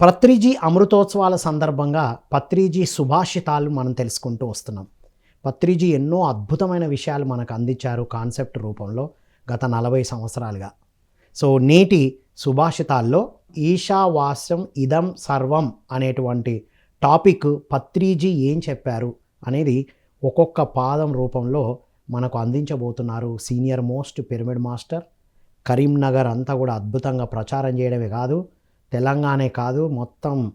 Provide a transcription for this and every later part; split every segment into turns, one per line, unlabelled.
పత్రిజీ అమృతోత్సవాల సందర్భంగా పత్రిజీ సుభాషితాలు మనం తెలుసుకుంటూ వస్తున్నాం. పత్రిజీ ఎన్నో అద్భుతమైన విషయాలు మనకు అందించారు కాన్సెప్ట్ రూపంలో గత నలభై సంవత్సరాలుగా. సో నేటి సుభాషితాల్లో ఈశావాస్యం ఇదం సర్వం అనేటువంటి టాపిక్ పత్రిజీ ఏం చెప్పారు అనేది ఒక్కొక్క పాదం రూపంలో మనకు అందించబోతున్నారు senior most pyramid master. Karimnagar అంతా కూడా అద్భుతంగా ప్రచారం చేయడమే కాదు తెలంగాణే కాదు మొత్తం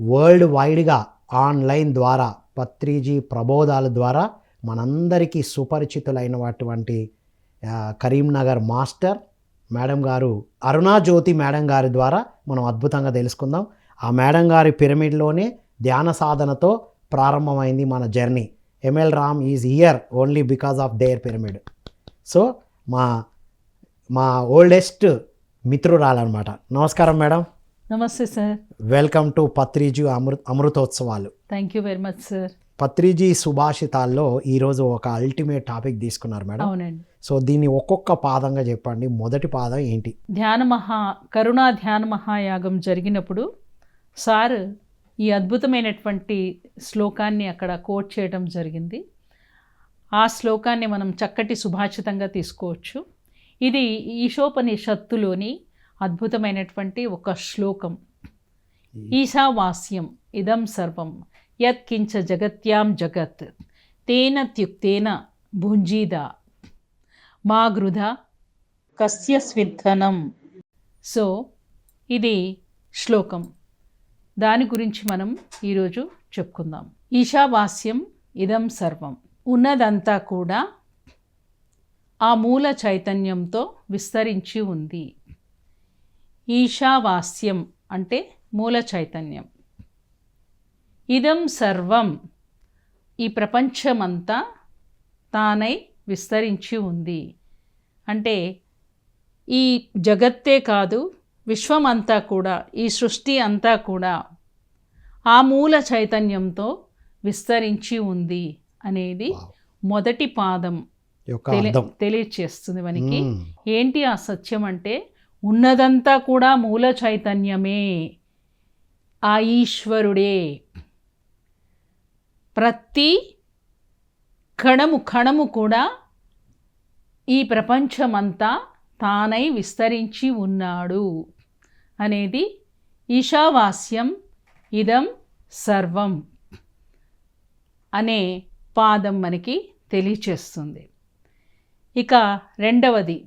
వరల్డ్ వైడ్గా ఆన్లైన్ ద్వారా పత్రిజీ ప్రబోధాల ద్వారా మనందరికీ సుపరిచితులైనటువంటి కరీంనగర్ మాస్టర్ మేడం గారు అరుణాజ్యోతి మేడం గారి ద్వారా మనం అద్భుతంగా తెలుసుకుందాం. ఆ మేడం గారి పిరమిడ్లోనే ధ్యాన సాధనతో ప్రారంభమైంది మన journey. M L Ram is here only because of their pyramid so మా మా ఓల్డెస్ట్ మిత్రురాలన్నమాట. నమస్కారం మేడం.
నమస్తే సార్
వెల్కమ్ టు పత్రిజీ అమృ అమృతోత్సవాలు
thank you very much sir
Patriji సుభాషితాల్లో ఈరోజు ఒక అల్టిమేట్ టాపిక్ తీసుకున్నారు మేడం
అవునండి.
సో దీన్ని ఒక్కొక్క పాదంగా చెప్పండి. మొదటి పాదం ఏంటి?
ధ్యాన మహా కరుణా ధ్యాన మహాయాగం జరిగినప్పుడు సార్ ఈ అద్భుతమైనటువంటి శ్లోకాన్ని అక్కడ కోట్ చేయడం జరిగింది. ఆ శ్లోకాన్ని మనం చక్కటి సుభాషితంగా తీసుకోవచ్చు. ఇది ఈశోపనిషత్తులోని అద్భుతమైనటువంటి ఒక శ్లోకం. ఈశావాస్యం ఇదం సర్వం యత్కించ జగత్యాం జగత్ తేన త్యుక్తేన భుంజీద మా గృధ కస్య స్విద్ధనం సో ఇది శ్లోకం. దాని గురించి మనం ఈరోజు చెప్పుకుందాం. ఈశావాస్యం ఇదం సర్వం. ఉన్నదంతా కూడా ఆ మూల చైతన్యంతో విస్తరించి ఉంది. ఈశావాస్యం అంటే మూల చైతన్యం. ఇదం సర్వం. ఈ ప్రపంచమంతా తానై విస్తరించి ఉంది. అంటే ఈ జగత్తే కాదు విశ్వమంతా కూడా ఈ సృష్టి అంతా కూడా ఆ మూల చైతన్యంతో విస్తరించి ఉంది అనేది. మొదటి పాదం తెలియచేస్తుంది మనకి. ఏంటి ఆ సత్యం అంటే ఉన్నదంతా కూడా మూల చైతన్యమే. ఆ ఈశ్వరుడే. ప్రతి కణము కణము కూడా ఈ ప్రపంచమంతా తానై విస్తరించి ఉన్నాడు అనేది ఈశావాస్యం ఇదం సర్వం అనే పాదం మనకి తెలియచేస్తుంది. ఇక రెండవది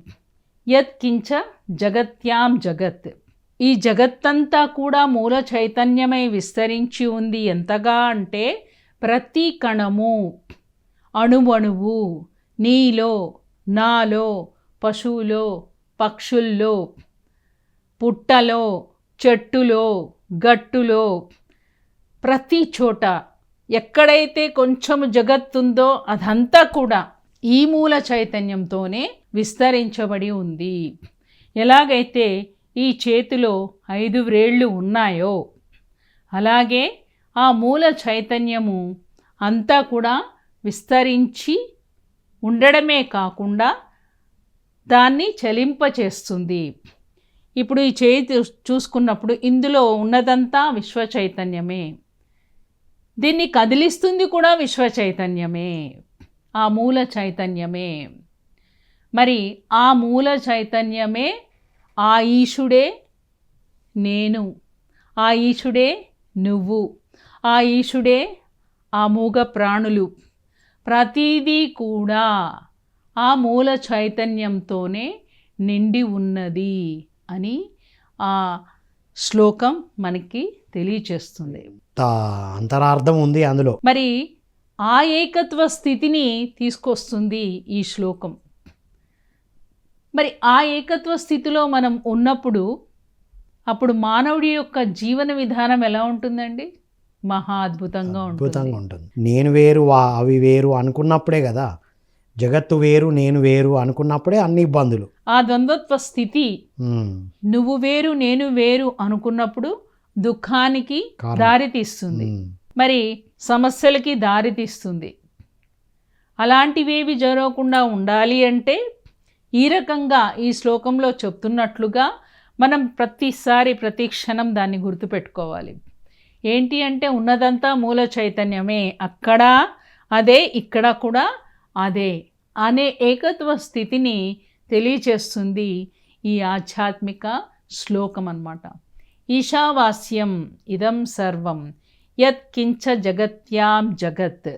యత్కించ జగత్యాం జగత్. ఈ జగత్తంతా కూడా మూల చైతన్యమై విస్తరించి ఉంది ఎంతగా అంటే ప్రతి కణము అణువణువు నీలో నాలో పశువులో పక్షుల్లో పుట్టలో చెట్టులో గట్టులో. ప్రతి చోట ఎక్కడైతే కొంచెం జగత్తుందో అదంతా కూడా ఈ మూల చైతన్యంతోనే విస్తరించబడి ఉంది. ఎలాగైతే ఈ చేతిలో ఐదు వ్రేళ్ళు ఉన్నాయో అలాగే ఆ మూల చైతన్యము అంతా కూడా విస్తరించి ఉండడమే కాకుండా దాన్ని చలింపచేస్తుంది. ఇప్పుడు ఈ చేయి చూసుకున్నప్పుడు ఇందులో ఉన్నదంతా విశ్వ చైతన్యమే. దీన్ని కదిలిస్తుంది కూడా విశ్వ చైతన్యమే. ఆ మూల చైతన్యమే. మరి ఆ మూల చైతన్యమే ఆ ఈశుడే నేను ఆ ఈశుడే నువ్వు ఆ ఈశుడే ఆ మూగ ప్రాణులు. ప్రతిదీ కూడా ఆ మూల చైతన్యంతోనే నిండి ఉన్నది అని ఆ శ్లోకం మనకి తెలియచేస్తుంది.
అంతరార్థం ఉంది అందులో.
మరి ఆ ఏకత్వ స్థితిని తీసుకొస్తుంది ఈ శ్లోకం. మరి ఆ ఏకత్వ స్థితిలో మనం ఉన్నప్పుడు అప్పుడు మానవుడి యొక్క జీవన విధానం ఎలా ఉంటుందండి? మహా అద్భుతంగా ఉంటుంది.
అద్భుతంగా ఉంటుంది. నేను వేరు వా- అవి వేరు అనుకున్నప్పుడే కదా. జగత్తు వేరు నేను వేరు అనుకున్నప్పుడే అన్ని ఇబ్బందులు.
ఆ ద్వంద్వత్వ స్థితి నువ్వు వేరు నేను వేరు అనుకున్నప్పుడు దుఃఖానికి
కారణం.
దారి తీస్తుంది.
ఉమ్,
మరి సమస్యలకి దారి తీస్తుంది. అలాంటివేవి జరగకుండా ఉండాలి అంటే ఈ రకంగా ఈ శ్లోకంలో చెప్తున్నట్లుగా మనం ప్రతిసారి ప్రతి క్షణం దాన్ని గుర్తుపెట్టుకోవాలి. ఏంటి అంటే ఉన్నదంతా మూల చైతన్యమే. అక్కడ అదే ఇక్కడ కూడా అదే అనే ఏకత్వ స్థితిని తెలియచేస్తుంది ఈ ఆధ్యాత్మిక శ్లోకం అన్నమాట ఈశావాస్యం ఇదం సర్వం. యత్ కించ జగత్యాం జగత్.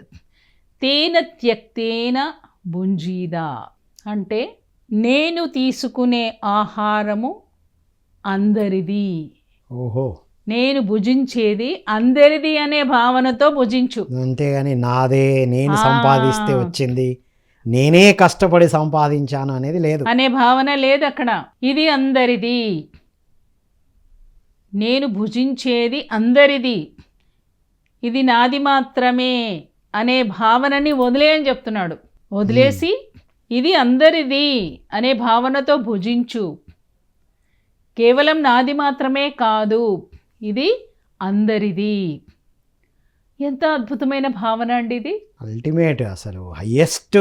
తేన త్యక్తేన భుంజీదా. అంటే నేను తీసుకునే ఆహారము అందరిది.
ఓహో.
నేను భుజించేది అందరిది అనే భావనతో భుజించు.
అంతేగాని నాదే నేను. సంపాదిస్తే వచ్చింది. నేనే కష్టపడి సంపాదించాను అనేది లేదు.
అనే భావన లేదు అక్కడ ఇది అందరిది. నేను భుజించేది అందరిది. ఇది నాది మాత్రమే అనే భావనని వదిలేయని చెప్తున్నాడు. వదిలేసి ఇది అందరిది అనే భావనతో భుజించు. కేవలం నాది మాత్రమే కాదు ఇది అందరిది. ఎంత అద్భుతమైన భావన అండి ఇది.
అల్టిమేట్ అసలు హయ్యెస్ట్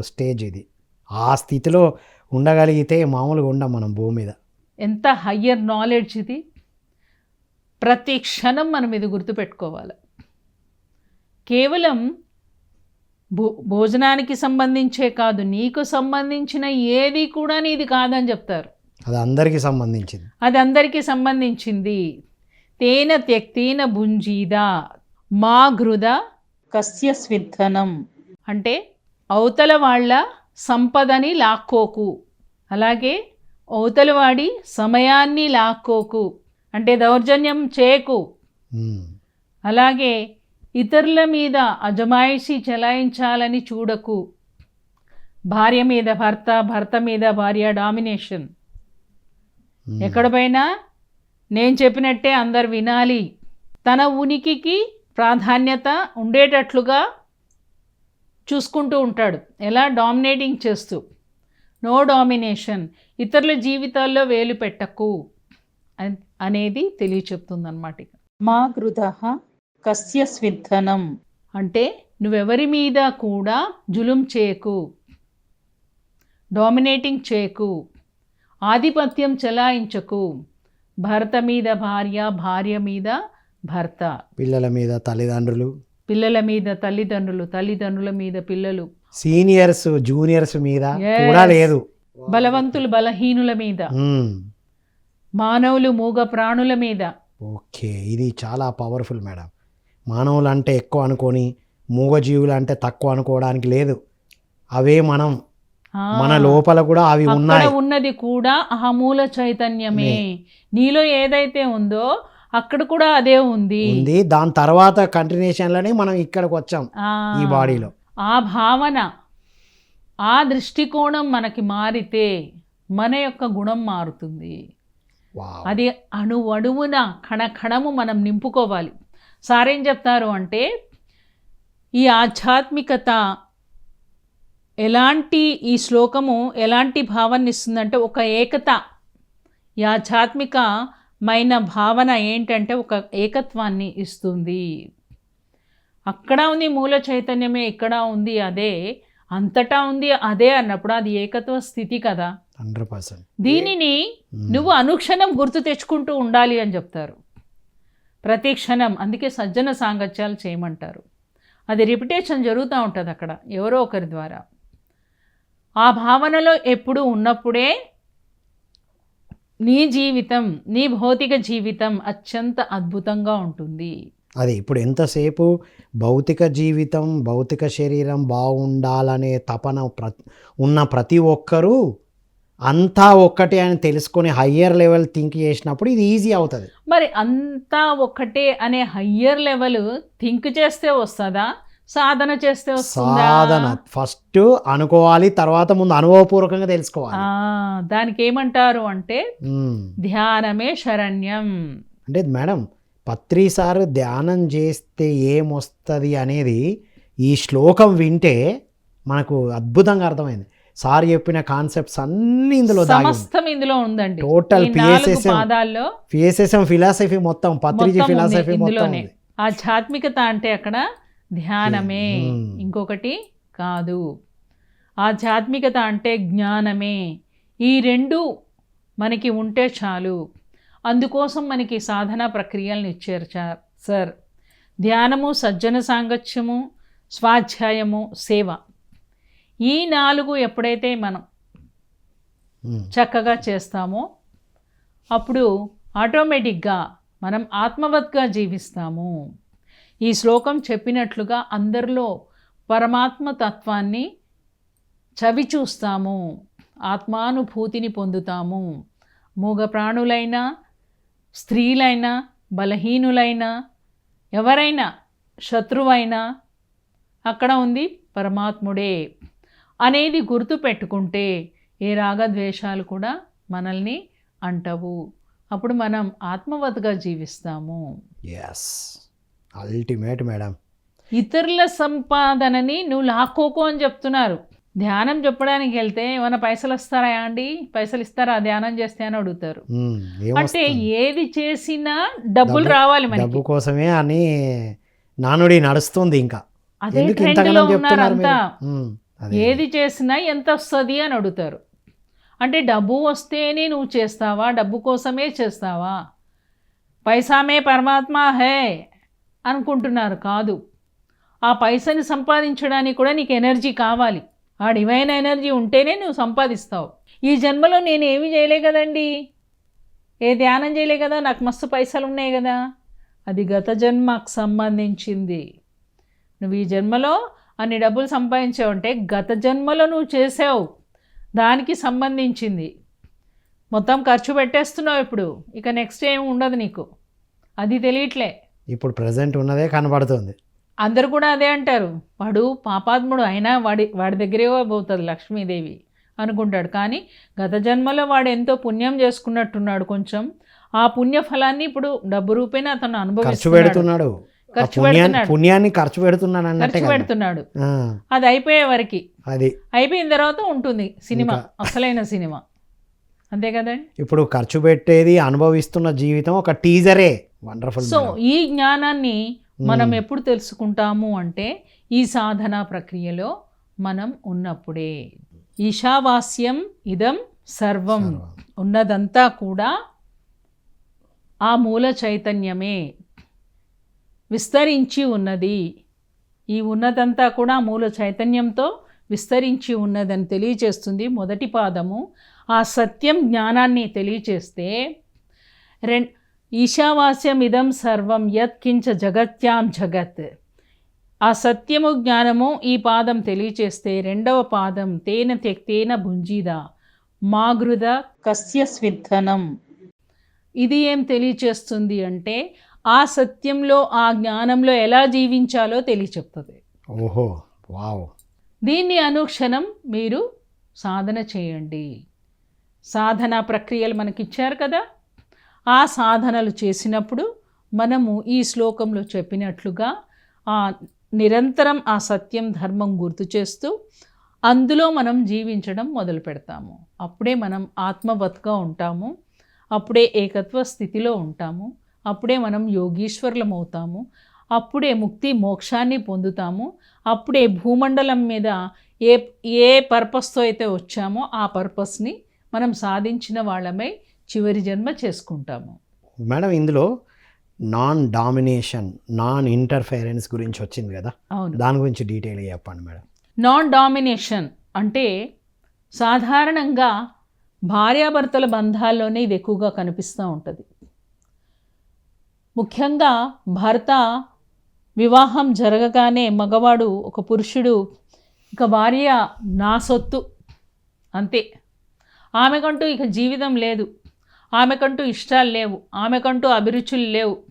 స్టేజ్ ఇది. ఆ స్థితిలో ఉండగలిగితే మామూలుగా ఉండం మనం భూమి మీద.
ఎంత హయ్యర్ నాలెడ్జ్ ఇది. ప్రతి క్షణం మనం ఇది గుర్తుపెట్టుకోవాలి. కేవలం భో భోజనానికి సంబంధించే కాదు నీకు సంబంధించిన ఏది కూడా నీది కాదని చెప్తారు.
అది అందరికీ సంబంధించింది.
అది అందరికీ సంబంధించింది. తేన త్యక్తేన భుంజీదా మా గృద కస్య స్విద్ధనం. అంటే అవతల వాళ్ళ సంపదని లాక్కోకు. అలాగే అవతల వాడి సమయాన్ని లాక్కోకు. అంటే దౌర్జన్యం చేయకు. అలాగే ఇతరుల మీద అజమాయిషి చెలాయించాలని చూడకు. భార్య మీద భర్త భర్త మీద భార్య డామినేషన్.
ఉమ్.
ఎక్కడ పోయినా నేను చెప్పినట్టే అందరు వినాలి. తన ఉనికికి ప్రాధాన్యత ఉండేటట్లుగా చూసుకుంటూ ఉంటాడు. ఎలా? డామినేటింగ్ చేస్తూ. No domination. ఇతరుల జీవితాల్లో వేలు పెట్టకు. అన్- అనేది తెలియచెప్తుందన్నమాట ఇక. మా గృధ కస్య స్విద్ధనం. అంటే నువ్వెవరి మీద కూడా జులుం చేయకు. డామినేటింగ్ చేయకు. ఆధిపత్యం చెలాయించకు. భర్త మీద భార్య భార్య మీద భర్త.
పిల్లల మీద తల్లిదండ్రులు.
పిల్లల మీద తల్లిదండ్రులు తల్లిదండ్రుల మీద పిల్లలు.
సీనియర్స్ జూనియర్స్ మీద. కూడా లేదు.
బలవంతులు బలహీనుల మీద.
ఉమ్.
మానవులు మూగ ప్రాణుల మీద.
ఓకే ఇది చాలా పవర్ఫుల్ మేడం మానవులు అంటే ఎక్కువ అనుకొని మూగజీవులు అంటే తక్కువ అనుకోవడానికి లేదు. అవే మనం. మన లోపల కూడా అవి ఉన్నాయి.
ఉన్నది కూడా ఆ మూల చైతన్యమే నీలో ఏదైతే ఉందో అక్కడ కూడా అదే ఉంది.
ఉంది. దాని తర్వాత కంటిన్యూషన్లోనే మనం ఇక్కడికి వచ్చాం ఈ బాడీలో.
ఆ భావన ఆ దృష్టికోణం మనకి మారితే మన యొక్క గుణం మారుతుంది. అది అణు అణువున కణకణము మనం నింపుకోవాలి. సారేం చెప్తారు అంటే ఈ ఆధ్యాత్మికత ఎలాంటి ఈ శ్లోకము ఎలాంటి భావాన్ని ఇస్తుందంటే ఒక ఏకత. ఈ ఆధ్యాత్మికమైన భావన ఏంటంటే ఒక ఏకత్వాన్ని ఇస్తుంది. అక్కడ ఉంది మూల చైతన్యమే ఇక్కడ ఉంది అదే అంతటా ఉంది అదే అన్నప్పుడు అది ఏకత్వ స్థితి కదా.
Hundred percent.
దీనిని నువ్వు అనుక్షణం గుర్తు తెచ్చుకుంటూ ఉండాలి అని చెప్తారు. ప్రతి క్షణం. అందుకే సజ్జన సాంగత్యాలు చేయమంటారు. అది రిపిటేషన్ జరుగుతూ ఉంటుంది అక్కడ ఎవరో ఒకరి ద్వారా. ఆ భావనలో ఎప్పుడు ఉన్నప్పుడే నీ జీవితం నీ భౌతిక జీవితం అత్యంత అద్భుతంగా ఉంటుంది.
అది ఇప్పుడు ఎంతసేపు భౌతిక జీవితం భౌతిక శరీరం బాగుండాలనే తపన ప్ర ఉన్న ప్రతి ఒక్కరూ అంతా ఒక్కటే అని తెలుసుకొని హయ్యర్ లెవెల్ థింక్ చేసినప్పుడు ఇది ఈజీ అవుతుంది.
మరి అంతా ఒకటే అనే హయ్యర్ లెవెల్ థింక్ చేస్తే వస్తుందా? సాధన చేస్తే
సాధన. ఫస్ట్ అనుకోవాలి తర్వాత ముందు అనుభవపూర్వకంగా తెలుసుకోవాలి.
దానికి ఏమంటారు అంటే. ధ్యానమే శరణ్యం.
అంటే మేడం పత్రిసారు ధ్యానం చేస్తే ఏమొస్తుంది అనేది ఈ శ్లోకం వింటే మనకు అద్భుతంగా అర్థమైంది. సార్ చెప్పిన కాన్సెప్ట్స్ అన్ని ఇందులో
సమస్తం ఇందులో ఉందండి.
టోటల్ పిఎస్ఎస్ఎం పిఎస్ఎస్ఎం ఫిలాసఫీ మొత్తం పత్రిజీ ఫిలాసఫీ మొత్తం
ఆధ్యాత్మికత అంటే అక్కడ ధ్యానమే.
Hmm.
ఇంకొకటి కాదు. ఆధ్యాత్మికత అంటే జ్ఞానమే. ఈ రెండు మనకి ఉంటే చాలు. అందుకోసం మనకి సాధన ప్రక్రియలను ఇచ్చారు సార్. ధ్యానము సజ్జన సాంగత్యము స్వాధ్యాయము సేవ. ఈ నాలుగు ఎప్పుడైతే మనం
ఉమ్,
చక్కగా చేస్తామో అప్పుడు ఆటోమేటిక్గా మనం ఆత్మవత్గా జీవిస్తాము. ఈ శ్లోకం చెప్పినట్లుగా అందరిలో పరమాత్మ తత్వాన్ని చవి చూస్తాము ఆత్మానుభూతిని పొందుతాము. మూగ ప్రాణులైనా స్త్రీలైనా బలహీనులైనా ఎవరైనా శత్రువైనా అక్కడ ఉంది పరమాత్ముడే. అనేది గుర్తు పెట్టుకుంటే ఏ రాగద్వేషాలు కూడా మనల్ని అంటవు. అప్పుడు మనం ఆత్మవతగా జీవిస్తాము.
ఎస్ అల్టిమేట్ మేడం
ఇతరుల సంపాదనని నువ్వు లాక్కోకు అని చెప్తున్నారు. ధ్యానం చెప్పడానికి వెళ్తే ఏమైనా పైసలు ఇస్తారా అండి? పైసలు ఇస్తారా ధ్యానం చేస్తే అని అడుగుతారు. అంటే? ఏది చేసినా డబ్బులు
డబ్బు-
రావాలి మనకి.
డబ్బు కోసమే అని నానుడి నడుస్తుంది ఇంకా.
అదే ట్రెండ్లో
ఇంతగానం
ఏది చేసినా ఎంత వస్తుంది అని అడుగుతారు. అంటే డబ్బు వస్తేనే నువ్వు చేస్తావా? డబ్బు కోసమే చేస్తావా? పైసామే పరమాత్మ హే అనుకుంటున్నారు కాదు. ఆ పైసని సంపాదించడానికి కూడా నీకు ఎనర్జీ కావాలి. ఆ డివైన్ ఎనర్జీ ఉంటేనే నువ్వు సంపాదిస్తావు. ఈ జన్మలో నేను ఏమి చేయలే కదండి? ఏ ధ్యానం చేయలే కదా? నాకు మస్తు పైసలు ఉన్నాయి కదా. అది గత జన్మకు సంబంధించింది. నువ్వు ఈ జన్మలో అన్ని డబ్బులు సంపాదించావంటే గత జన్మలో నువ్వు చేసావు దానికి సంబంధించింది. మొత్తం ఖర్చు పెట్టేస్తున్నావు ఇప్పుడు. ఇక నెక్స్ట్ ఏం ఉండదు నీకు. అది తెలియట్లే.
ఇప్పుడు ప్రజెంట్ ఉన్నదే కనబడుతుంది.
అందరు కూడా అదే అంటారు. వాడు పాపాత్ముడు అయినా వాడి వాడి దగ్గరే పోతుంది లక్ష్మీదేవి అనుకుంటాడు. కానీ గత జన్మలో వాడు ఎంతో పుణ్యం చేసుకున్నట్టున్నాడు కొంచెం. ఆ పుణ్య ఫలాన్ని ఇప్పుడు డబ్బు రూపేణ అతను అనుభవిస్తున్నాడు. ఖర్చు పెడుతున్నాడు.
పుణ్యాన్ని ఖర్చు పెడుతున్నాడు అన్నట్టే
ఖర్చు పెడుతున్నాడు. అది అయిపోయే వరకు.
అది.
అయిపోయిన తర్వాత ఉంటుంది సినిమా. అసలైన సినిమా. అంతే కదండి?
ఇప్పుడు ఖర్చు పెట్టేది అనుభవిస్తున్న జీవితం ఒక టీజరే. వండర్ఫుల్
సో ఈ జ్ఞానాన్ని మనం ఎప్పుడు తెలుసుకుంటాము అంటే ఈ సాధన ప్రక్రియలో మనం ఉన్నప్పుడే. ఈశావాస్యం ఇదం సర్వం. ఉన్నదంతా కూడా ఆ మూల చైతన్యమే. విస్తరించి ఉన్నది. ఈ ఉన్నదంతా కూడా మూల చైతన్యంతో విస్తరించి ఉన్నదని తెలియచేస్తుంది మొదటి పాదము. ఆ సత్యం జ్ఞానాన్ని తెలియచేస్తే రెం ఈశావాస్యం ఇదం సర్వం యత్కించ జగత్యాం జగత్. ఆ సత్యము జ్ఞానము ఈ పాదం తెలియచేస్తే రెండవ పాదం తేన తెక్తేన భుంజీద మాగృద కస్య స్విద్ధనం ఇది ఏం తెలియచేస్తుంది అంటే ఆ సత్యంలో ఆ జ్ఞానంలో ఎలా జీవించాలో తెలియచెప్తుంది.
ఓహో వావ్.
దీన్ని అనుక్షణం మీరు సాధన చేయండి. సాధన ప్రక్రియలు మనకి ఇచ్చారు కదా? ఆ సాధనలు చేసినప్పుడు మనము ఈ శ్లోకంలో చెప్పినట్లుగా ఆ నిరంతరం ఆ సత్యం ధర్మం గుర్తు చేస్తూ అందులో మనం జీవించడం మొదలు పెడతాము. అప్పుడే మనం ఆత్మవత్గా ఉంటాము. అప్పుడే ఏకత్వ స్థితిలో ఉంటాము. అప్పుడే మనం యోగీశ్వరులం అవుతాము అప్పుడే ముక్తి మోక్షాన్ని పొందుతాము. అప్పుడే భూమండలం మీద ఏ ఏ పర్పస్తో అయితే వచ్చామో ఆ పర్పస్ని మనం సాధించిన వాళ్ళమై చివరి జన్మ చేసుకుంటాము.
మేడం ఇందులో నాన్ డామినేషన్ నాన్ ఇంటర్ఫెరెన్స్ గురించి వచ్చింది కదా?
అవును.
దాని గురించి డీటెయిల్గా చెప్పండి మేడం.
నాన్ డామినేషన్ అంటే సాధారణంగా భార్యాభర్తల బంధాల్లోనే ఇది ఎక్కువగా కనిపిస్తూ ఉంటుంది. ముఖ్యంగా భర్త వివాహం జరగగానే మగవాడు ఒక పురుషుడు ఇక భార్య నా సొత్తు. అంతే. ఆమెకంటూ ఇక జీవితం లేదు. ఆమెకంటూ ఇష్టాలు లేవు. ఆమెకంటూ అభిరుచులు లేవు.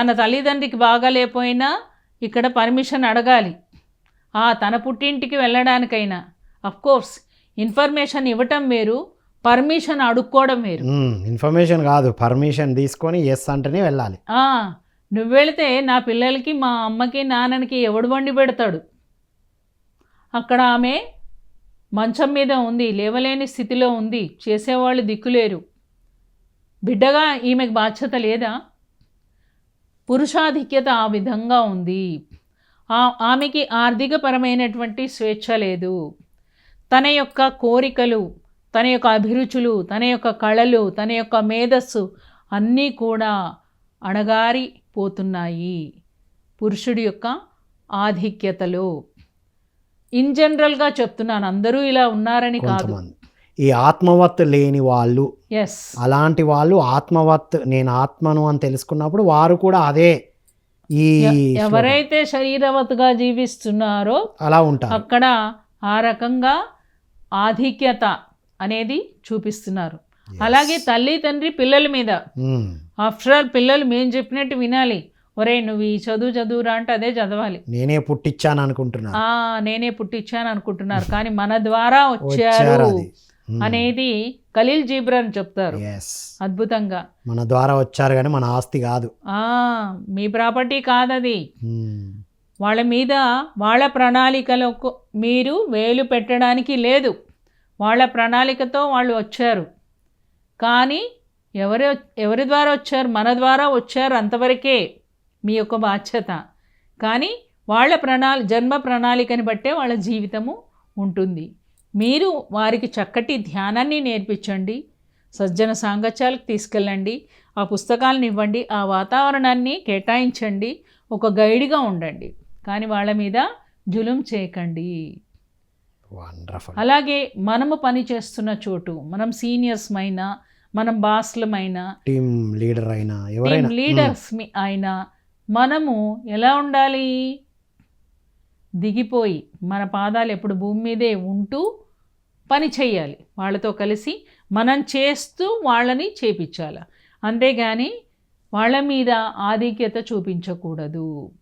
తన తల్లిదండ్రికి బాగాలేకపోయినా ఇక్కడ పర్మిషన్ అడగాలి. ఆ తన పుట్టింటికి వెళ్ళడానికైనా. అఫ్కోర్స్ ఇన్ఫర్మేషన్ ఇవ్వటం వేరు పర్మిషన్ అడుక్కోవడం వేరు.
ఇన్ఫర్మేషన్ కాదు. పర్మిషన్ తీసుకొని ఎస్ అంటేనే వెళ్ళాలి.
నువ్వు వెళితే నా పిల్లలకి మా అమ్మకి నాన్నకి ఎవడు వండి పెడతాడు? అక్కడ ఆమె మంచం మీద ఉంది లేవలేని స్థితిలో ఉంది చేసేవాళ్ళు దిక్కులేరు. బిడ్డగా ఈమెకు బాధ్యత లేదా? పురుషాధిక్యత ఆ విధంగా ఉంది. ఆ- ఆమెకి ఆర్థికపరమైనటువంటి స్వేచ్ఛ లేదు. తన యొక్క కోరికలు తన యొక్క అభిరుచులు తన యొక్క కళలు తన యొక్క మేధస్సు అన్నీ కూడా అణగారిపోతున్నాయి. పురుషుడి యొక్క ఆధిక్యతలో. ఇన్ జనరల్గా చెప్తున్నాను అందరూ ఇలా ఉన్నారని కాదు.
ఈ ఆత్మవత్ లేని వాళ్ళు
ఎస్
అలాంటి వాళ్ళు ఆత్మవత్ నేను ఆత్మను అని తెలుసుకున్నప్పుడు వారు కూడా అదే ఈ.
ఎవరైతే శరీరవత్గా జీవిస్తున్నారో
అలా ఉంటారు.
అక్కడ ఆ రకంగా ఆధిక్యత అనేది చూపిస్తున్నారు. అలాగే తల్లి తండ్రి పిల్లల మీద. ఆఫ్టర్ ఆల్ పిల్లలు మేము చెప్పినట్టు వినాలి. ఒరే నువ్వు ఈ చదువు చదువురా అంటే అదే చదవాలి.
నేనే పుట్టించాను అనుకుంటున్నా.
నేనే పుట్టించాను అనుకుంటున్నారు. కానీ మన ద్వారా
వచ్చారు అది.
అనేది ఖలీల్ జీబ్రాన్ చెప్తారు. అద్భుతంగా.
మన ద్వారా వచ్చారు కానీ మన ఆస్తి కాదు.
ఆ మీ ప్రాపర్టీ కాదది.
ఉమ్,
వాళ్ళ మీద వాళ్ళ ప్రణాళికలో మీరు వేలు పెట్టడానికి లేదు. వాళ్ళ ప్రణాళికతో వాళ్ళు వచ్చారు. కానీ ఎవరి ఎవరి ద్వారా వచ్చారు? మన ద్వారా వచ్చారు అంతవరకే మీ యొక్క బాధ్యత. కానీ వాళ్ళ ప్రణాళి జన్మ ప్రణాళికని బట్టే వాళ్ళ జీవితము ఉంటుంది. మీరు వారికి చక్కటి ధ్యానాన్ని నేర్పించండి. సజ్జన సాంగత్యాలకు తీసుకెళ్ళండి. ఆ పుస్తకాలను ఇవ్వండి. ఆ వాతావరణాన్ని కేటాయించండి. ఒక గైడ్గా ఉండండి. కానీ వాళ్ళ మీద జులుం చేయకండి.
వండర్ఫుల్.
అలాగే మనము పని చేస్తున్న చోటు మనం సీనియర్స్మైనా మనం బాస్లమైనా
టీమ్ లీడర్ అయినా ఎవరైనా.
లీడర్స్ అయినా మనము ఎలా ఉండాలి? దిగిపోయి మన పాదాలు ఎప్పుడు భూమి మీదే ఉంటూ పని చేయాలి. వాళ్ళతో కలిసి మనం చేస్తూ వాళ్ళని చేపించాలి. అంతేగాని వాళ్ళ మీద ఆధిక్యత చూపించకూడదు.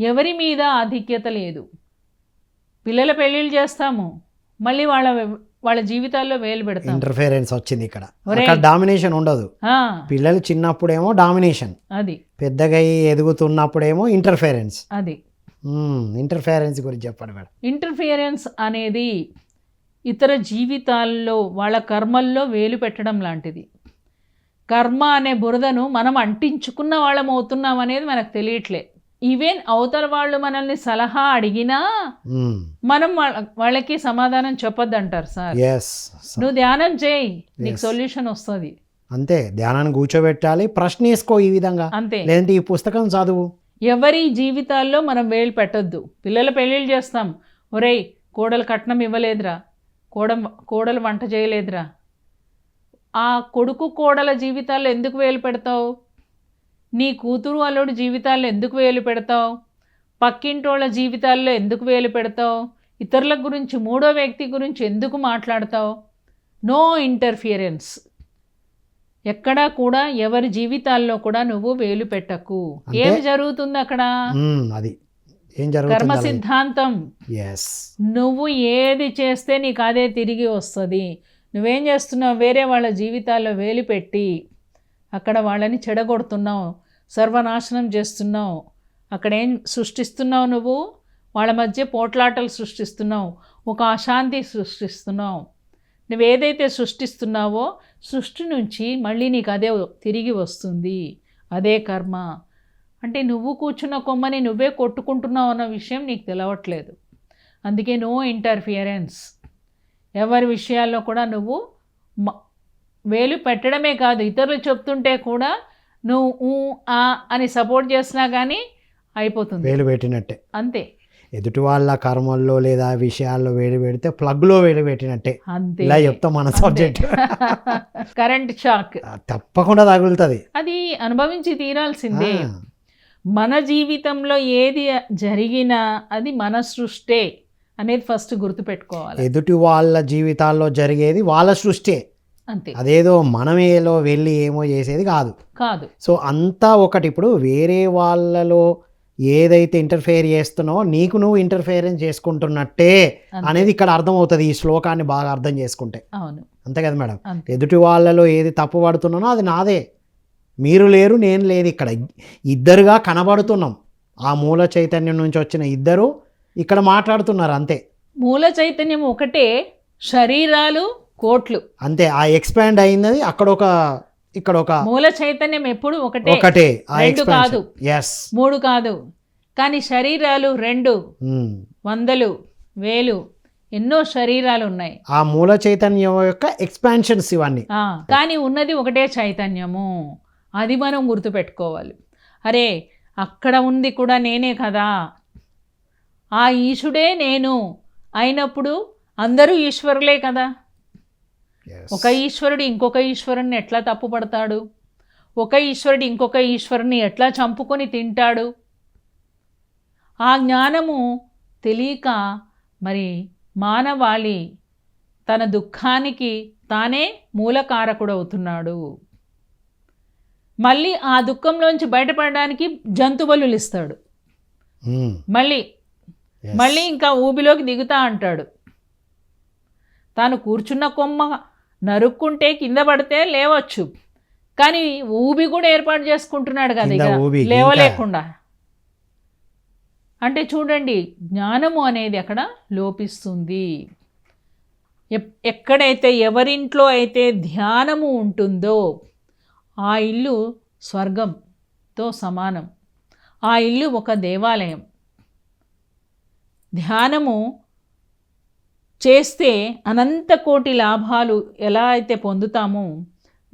ఎవరి మీద ఆధిక్యత లేదు. పిల్లల పెళ్ళిళ్ళు చేస్తాము. మళ్ళీ వాళ్ళ వాళ్ళ జీవితాల్లో వేలు పెడతాం
ఇంటర్ఫేరెన్స్ వచ్చింది ఇక్కడ. డామినేషన్ ఉండదు. పిల్లలు చిన్నప్పుడేమో డామినేషన్
అది.
పెద్దగా ఎదుగుతున్నప్పుడేమో ఇంటర్ఫేరెన్స్
అది.
ఇంటర్ఫేరెన్స్ గురించి చెప్పండి మేడం.
ఇంటర్ఫియరెన్స్ అనేది ఇతర జీవితాల్లో వాళ్ళ కర్మల్లో వేలు పెట్టడం లాంటిది. కర్మ అనే బురదను మనం అంటించుకున్న వాళ్ళం అవుతున్నాం అనేది మనకు తెలియట్లే. ఈవెన్ అవతల వాళ్ళు మనల్ని సలహా అడిగినా మనం వాళ్ళ వాళ్ళకి సమాధానం చెప్పొద్దంటారు సార్.
ఎస్
నువ్వు ధ్యానం చేయి నీకు. సొల్యూషన్ వస్తుంది.
అంతే ధ్యానాన్ని కూర్చోబెట్టాలి ప్రశ్న వేసుకో ఈ విధంగా.
అంతే.
లేదంటే ఈ పుస్తకం చదువు.
ఎవరి జీవితాల్లో మనం వేలు పెట్టొద్దు. పిల్లల పెళ్ళిళ్ళు చేస్తాం. ఒరేయ్ కోడలు కట్నం ఇవ్వలేదురా. కోడ కోడలు వంట చేయలేదురా. ఆ కొడుకు కోడల జీవితాల్లో ఎందుకు వేలు పెడతావు? నీ కూతురు అల్లుడు జీవితాల్లో ఎందుకు వేలు పెడతావు? పక్కింటోళ్ళ జీవితాల్లో ఎందుకు వేలు పెడతావు? ఇతరుల గురించి మూడో వ్యక్తి గురించి ఎందుకు మాట్లాడతావు? No interference. ఎక్కడా కూడా ఎవరి జీవితాల్లో కూడా నువ్వు వేలు పెట్టకు. ఏమి జరుగుతుంది అక్కడ?
అది. ఏం
కర్మ సిద్ధాంతం. నువ్వు ఏది చేస్తే నీకు అదే తిరిగి వస్తుంది. నువ్వేం చేస్తున్నావు? వేరే వాళ్ళ జీవితాల్లో వేలు పెట్టి అక్కడ వాళ్ళని చెడగొడుతున్నావు. సర్వనాశనం చేస్తున్నావు. అక్కడేం సృష్టిస్తున్నావు నువ్వు? వాళ్ళ మధ్య పోట్లాటలు సృష్టిస్తున్నావు. ఒక అశాంతి సృష్టిస్తున్నావు. నువ్వు ఏదైతే సృష్టిస్తున్నావో సృష్టి నుంచి మళ్ళీ నీకు అదే తిరిగి వస్తుంది. అదే కర్మ. అంటే నువ్వు కూర్చున్న కొమ్మని నువ్వే కొట్టుకుంటున్నావు అన్న విషయం నీకు తెలవట్లేదు. అందుకే నో ఇంటర్ఫియరెన్స్. ఎవరి విషయాల్లో కూడా నువ్వు మ- వేలు పెట్టడమే కాదు ఇతరులు చెప్తుంటే కూడా నువ్వు ఊ, ఆ అని సపోర్ట్ చేసినా కానీ అయిపోతుంది.
వేలు పెట్టినట్టే.
అంతే.
ఎదుటి వాళ్ళ కర్మల్లో లేదా విషయాల్లో వేలు పెడితే ప్లగ్లో వేలు పెట్టినట్టే.
అంతే.
ఇలా చెప్తాం మన సబ్జెక్ట్
కరెంట్ షాక్.
తప్పకుండా తగులుతుంది.
అది అనుభవించి తీరాల్సిందే. మన జీవితంలో ఏది జరిగినా అది మన సృష్టే అనేది ఫస్ట్ గుర్తుపెట్టుకోవాలి.
ఎదుటి వాళ్ళ జీవితాల్లో జరిగేది వాళ్ళ సృష్టి.
అంతే.
అదేదో మనమేలో వెళ్ళి ఏమో చేసేది కాదు.
కాదు.
సో అంతా ఒకటి ఇప్పుడు వేరే వాళ్ళలో ఏదైతే ఇంటర్ఫేర్ చేస్తున్నావో నీకు నువ్వు ఇంటర్ఫేరెన్స్ చేసుకుంటున్నట్టే. అనేది ఇక్కడ అర్థమవుతుంది ఈ శ్లోకాన్ని బాగా అర్థం చేసుకుంటే.
అవును.
అంతే కదా మేడం? ఎదుటి వాళ్ళలో ఏది తప్పు పడుతున్నానో అది నాదే. మీరు లేరు నేను లేదు ఇక్కడ. ఇద్దరుగా కనబడుతున్నాం. ఆ మూల చైతన్యం నుంచి వచ్చిన ఇద్దరు ఇక్కడ మాట్లాడుతున్నారు అంతే.
మూల చైతన్యం ఒకటే శరీరాలు కోట్లు.
అంతే ఆ ఎక్స్పాండ్ అయినది అక్కడ ఒక ఇక్కడ ఒక
మూల చైతన్యం ఎప్పుడు ఒకటే.
ఒకటే
రెండు కాదు.
ఎస్
మూడు కాదు. కానీ శరీరాలు రెండు. వందలు వేలు ఎన్నో శరీరాలు ఉన్నాయి.
ఆ మూల చైతన్యం యొక్క ఎక్స్పాన్షన్స్ ఇవన్నీ.
కానీ ఉన్నది ఒకటే చైతన్యము. అది మనం గుర్తుపెట్టుకోవాలి. అరే అక్కడ ఉంది కూడా నేనే కదా. ఆ ఈశుడే నేను. అయినప్పుడు అందరూ ఈశ్వరులే కదా. ఒక ఈశ్వరుడు ఇంకొక ఈశ్వరుణ్ణి ఎట్లా తప్పుపడతాడు ఒక ఈశ్వరుడు ఇంకొక ఈశ్వరుని ఎట్లా చంపుకొని తింటాడు? ఆ జ్ఞానము తెలియక మరి మానవాళి తన దుఃఖానికి తానే మూలకారకుడు అవుతున్నాడు మళ్ళీ ఆ దుఃఖంలోంచి బయటపడడానికి జంతుబలు ఇస్తాడు.
మ్మ్.
మళ్ళీ. మళ్ళీ ఇంకా ఊబిలోకి దిగుతా అంటాడు. తాను కూర్చున్న కొమ్మ నరుక్కుంటే కింద పడితే లేవచ్చు. కానీ ఊబి కూడా ఏర్పాటు చేసుకుంటున్నాడు కదా ఇక. లేవలేకుండా. అంటే చూడండి జ్ఞానము అనేది అక్కడ లోపిస్తుంది. ఎక్కడైతే ఎవరింట్లో అయితే ధ్యానము ఉంటుందో ఆ ఇల్లు స్వర్గంతో సమానం. ఆ ఇల్లు ఒక దేవాలయం. ధ్యానము చేస్తే అనంత కోటి లాభాలు ఎలా అయితే పొందుతామో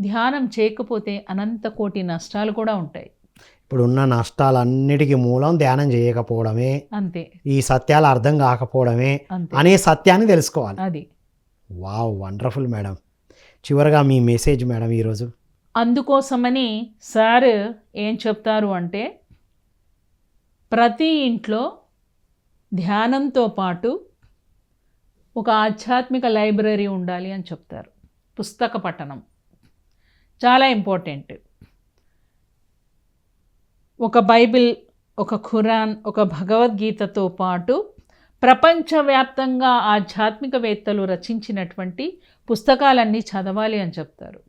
ధ్యానం చేయకపోతే అనంత కోటి నష్టాలు కూడా ఉంటాయి.
ఇప్పుడున్న నష్టాలన్నిటికీ మూలం ధ్యానం చేయకపోవడమే.
అంతే.
ఈ సత్యాలు అర్థం కాకపోవడమే అనే సత్యాన్ని తెలుసుకోవాలి.
అది.
Wow wonderful madam. చివరగా మీ మెసేజ్ మేడం ఈరోజు.
అందుకోసమని సార్ ఏం చెప్తారు అంటే ప్రతి ఇంట్లో ధ్యానంతో పాటు ఒక ఆధ్యాత్మిక లైబ్రరీ ఉండాలి అని చెప్తారు. పుస్తక పఠనం చాలా ఇంపార్టెంట్. ఒక బైబిల్ ఒక ఖురాన్ ఒక భగవద్గీతతో పాటు ప్రపంచవ్యాప్తంగా ఆధ్యాత్మికవేత్తలు రచించినటువంటి పుస్తకాలన్నీ చదవాలి అని చెప్తారు.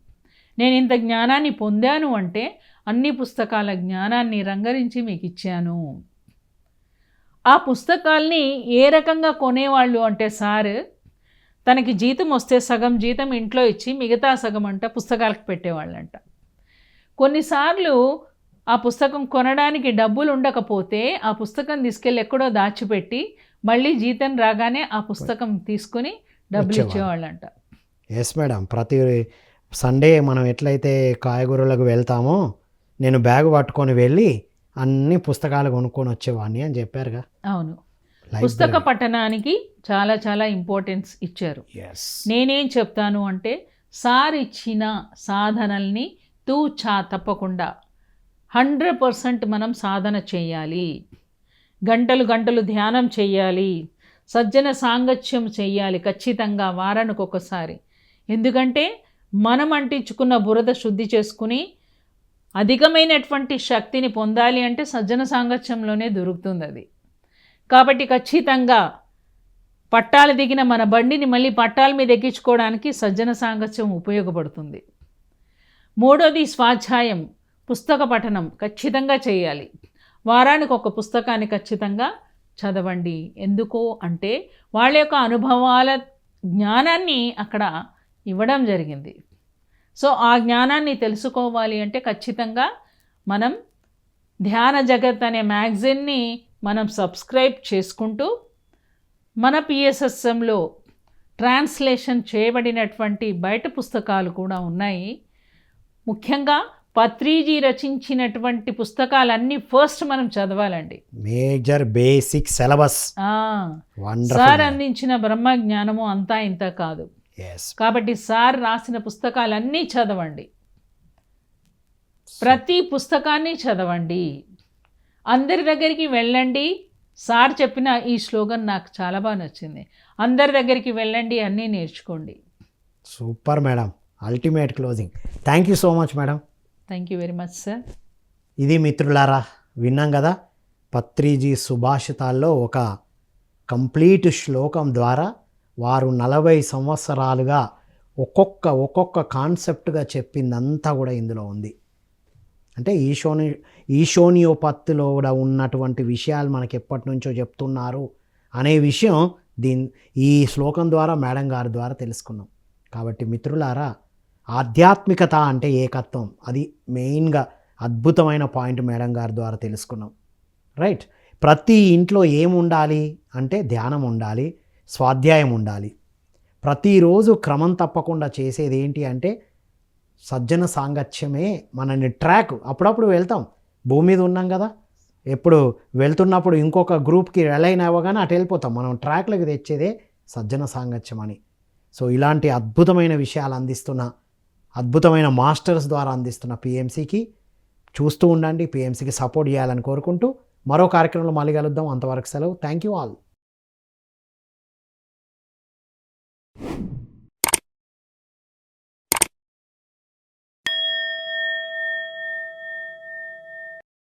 నేను ఇంత జ్ఞానాన్ని పొందాను అంటే అన్ని పుస్తకాల జ్ఞానాన్ని రంగరించి మీకు ఇచ్చాను. ఆ పుస్తకాల్ని ఏ రకంగా కొనేవాళ్ళు అంటే సార్ తనకి జీతం వస్తే సగం జీతం ఇంట్లో ఇచ్చి మిగతా సగం అంట పుస్తకాలకు పెట్టేవాళ్ళంట. కొన్నిసార్లు ఆ పుస్తకం కొనడానికి డబ్బులు ఉండకపోతే ఆ పుస్తకం తీసుకెళ్ళి ఎక్కడో దాచిపెట్టి మళ్ళీ జీతం రాగానే ఆ పుస్తకం తీసుకొని డబ్బులు. ఇచ్చేవాళ్ళంట.
ఎస్ మేడం ప్రతి సండే మనం ఎట్లయితే కాయగూరలకు వెళ్తామో నేను బ్యాగ్ పట్టుకొని వెళ్ళి అన్ని పుస్తకాలు కొనుక్కొని వచ్చేవాడిని అని చెప్పారుగా.
అవును. పుస్తక పఠనానికి చాలా చాలా ఇంపార్టెన్స్ ఇచ్చారు. నేనేం చెప్తాను అంటే సార్ ఇచ్చిన సాధనల్ని తూచా తప్పకుండా హండ్రెడ్ పర్సెంట్ మనం సాధన చేయాలి. గంటలు గంటలు ధ్యానం చేయాలి. సజ్జన సాంగత్యం చేయాలి ఖచ్చితంగా వారానికి ఒకసారి ఎందుకంటే మనం అంటించుకున్న బురద శుద్ధి చేసుకుని అధికమైనటువంటి శక్తిని పొందాలి అంటే సజ్జన సాంగత్యంలోనే దొరుకుతుంది అది. కాబట్టి ఖచ్చితంగా పట్టాలు దిగిన మన బండిని మళ్ళీ పట్టాల మీద ఎక్కించుకోవడానికి సజ్జన సాంగత్యం ఉపయోగపడుతుంది. మూడోది స్వాధ్యాయం పుస్తక పఠనం ఖచ్చితంగా చేయాలి. వారానికి ఒక పుస్తకాన్ని ఖచ్చితంగా చదవండి. ఎందుకు అంటే వాళ్ళ యొక్క అనుభవాల జ్ఞానాన్ని అక్కడ ఇవ్వడం జరిగింది. సో ఆ జ్ఞానాన్ని తెలుసుకోవాలి అంటే ఖచ్చితంగా మనం ధ్యాన జగత్ అనే మ్యాగజైన్ని మనం సబ్స్క్రైబ్ చేసుకుంటూ మన పిఎస్ఎస్ఎంలో ట్రాన్స్లేషన్ చేయబడినటువంటి బయట పుస్తకాలు కూడా ఉన్నాయి. ముఖ్యంగా పత్రిజీ రచించినటువంటి పుస్తకాలన్నీ ఫస్ట్ మనం చదవాలండి.
మేజర్ బేసిక్ సిలబస్
సార్ అందించిన బ్రహ్మ జ్ఞానము అంతా ఇంత కాదు. కాబట్టి సార్ రాసిన పుస్తకాలన్నీ చదవండి. ప్రతి పుస్తకాన్ని చదవండి. అందరి దగ్గరికి వెళ్ళండి. సార్ చెప్పిన ఈ స్లోగన్ నాకు చాలా బాగా నచ్చింది. అందరి దగ్గరికి వెళ్ళండి అన్నీ నేర్చుకోండి.
Super madam ultimate closing thank you so much madam
thank you very much sir
ఇది మిత్రులారా విన్నాం కదా? పత్రిజీ సుభాషితాల్లో ఒక కంప్లీట్ శ్లోకం ద్వారా వారు నలభై సంవత్సరాలుగా ఒక్కొక్క ఒక్కొక్క కాన్సెప్ట్గా చెప్పిందంతా కూడా ఇందులో ఉంది. అంటే ఈశోని ఈశోనియోపత్తిలో కూడా ఉన్నటువంటి విషయాలు మనకి ఎప్పటి నుంచో చెప్తున్నారు అనే విషయం దీని ఈ శ్లోకం ద్వారా మేడం గారి ద్వారా తెలుసుకున్నాం. కాబట్టి మిత్రులారా ఆధ్యాత్మికత అంటే ఏకత్వం. అది మెయిన్గా అద్భుతమైన పాయింట్ మేడం గారి ద్వారా తెలుసుకున్నాం. రైట్? ప్రతి ఇంట్లో ఏముండాలి అంటే ధ్యానం ఉండాలి. స్వాధ్యాయం ఉండాలి. ప్రతిరోజు క్రమం తప్పకుండా చేసేది ఏంటి అంటే సజ్జన సాంగత్యమే మనని ట్రాక్ అప్పుడప్పుడు వెళ్తాం. భూమి మీద ఉన్నాం కదా. ఎప్పుడు వెళ్తున్నప్పుడు ఇంకొక గ్రూప్కి రిలైన్ అవ్వగానే అటు వెళ్ళిపోతాం. మనం ట్రాక్లకు తెచ్చేదే సజ్జన సాంగత్యం అని. సో ఇలాంటి అద్భుతమైన విషయాలు అందిస్తున్న అద్భుతమైన మాస్టర్స్ ద్వారా అందిస్తున్న పిఎంసికి చూస్తూ ఉండండి. పిఎంసికి సపోర్ట్ చేయాలని కోరుకుంటూ మరో కార్యక్రమంలో మళ్ళీ కలుద్దాం. అంతవరకు సెలవు. Thank you all.